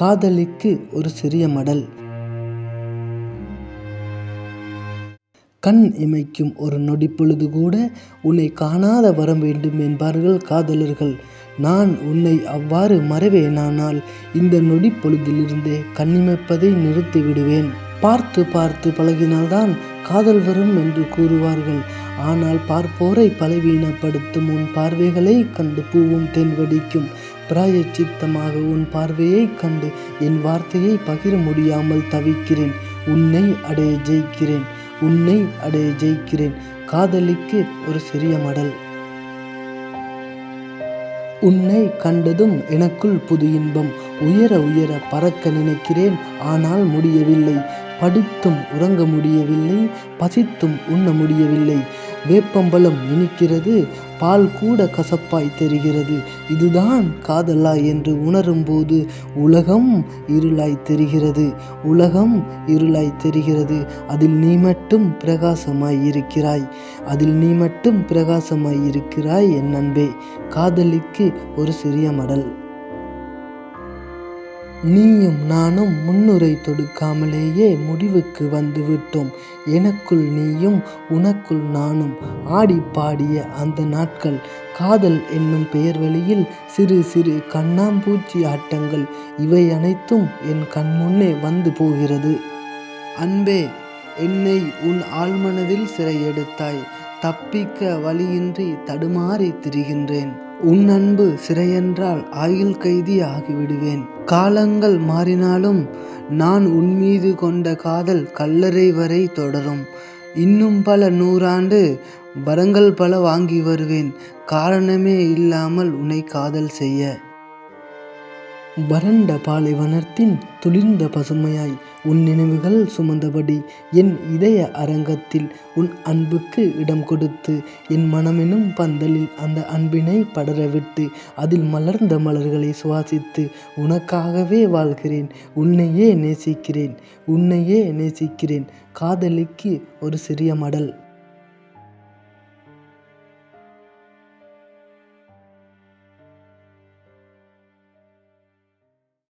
காதலிக்கு ஒரு சிறிய மடல். கண் இமைக்கும் ஒரு நொடி பொழுது கூட உன்னை காணாத வரம் வேண்டும் என்பார்கள் காதலர்கள். நான் உன்னை அவ்வாறு மறைவேனானால் இந்த நொடி பொழுதிலிருந்தே கண்ணிமைப்பதை நிறுத்தி விடுவேன். பார்த்து பார்த்து பழகினால்தான் காதல் வரும் என்று கூறுவார்கள். ஆனால் பார்ப்போரை பலவீனப்படுத்தும் உன் பார்வைகளை கண்டு பூவும் தென்வடிக்கும் பிராயச்சித்தமாக உன் பார்வையை கண்டு என் வார்த்தையை பகிர முடியாமல் தவிக்கிறேன். உன்னை அடைய ஜெயிக்கிறேன். உன்னை அடைய ஜெயிக்கிறேன். காதலிக்கு ஒரு சிறிய மடல். உன்னை கண்டதும் எனக்குள் புது இன்பம். உயர உயர பறக்க நினைக்கிறேன். ஆனால் முடியவில்லை. படித்தும் உறங்க முடியவில்லை. பசித்தும் உண்ண முடியவில்லை. வேப்பம்பழம் இனிக்கிறது பால் கூட கசப்பாய் தெரிகிறது. இதுதான் காதலா என்று உணரும்போது உலகம் இருளாய் தெரிகிறது. உலகம் இருளாய் தெரிகிறது. அதில் நீ மட்டும் பிரகாசமாய் இருக்கிறாய். அதில் நீ மட்டும் பிரகாசமாய் இருக்கிறாய் என் அன்பே. காதலிக்கு ஒரு சிறிய மடல். நீயும் நானும் முன்னுரை தொடுக்காமலேயே முடிவுக்கு வந்துவிட்டோம். எனக்குள் நீயும் உனக்குள் நானும் ஆடி பாடிய அந்த நாட்கள். காதல் என்னும் பெயர் வழியில் சிறு சிறு கண்ணாம்பூச்சி ஆட்டங்கள். இவை அனைத்தும் என் கண்முன்னே வந்து போகிறது. அன்பே என்னை உன் ஆழ்மனதில் சிறையெடுத்தாய். தப்பிக்க வழியின்றி தடுமாறி திரிகின்றேன். உன் அன்பு சிறையென்றால் ஆயுள் கைதி ஆகிவிடுவேன். காலங்கள் மாறினாலும் நான் உன்மீது கொண்ட காதல் கல்லறை வரை தொடரும். இன்னும் பல நூறாண்டு வரங்கள் பல வாங்கி வருவேன். காரணமே இல்லாமல் உன்னை காதல் செய்ய. வறண்ட பாலைவனத்தின் துளிர்ந்த பசுமையாய் உன் நினைவுகள் சுமந்தபடி என் இதய அரங்கத்தில் உன் அன்புக்கு இடம் கொடுத்து என் மனமெனும் பந்தலில் அந்த அன்பினை படரவிட்டு அதில் மலர்ந்த மலர்களை சுவாசித்து உனக்காகவே வாழ்கிறேன். உன்னையே நேசிக்கிறேன். உன்னையே நேசிக்கிறேன். காதலிக்கு ஒரு சிறிய மடல்.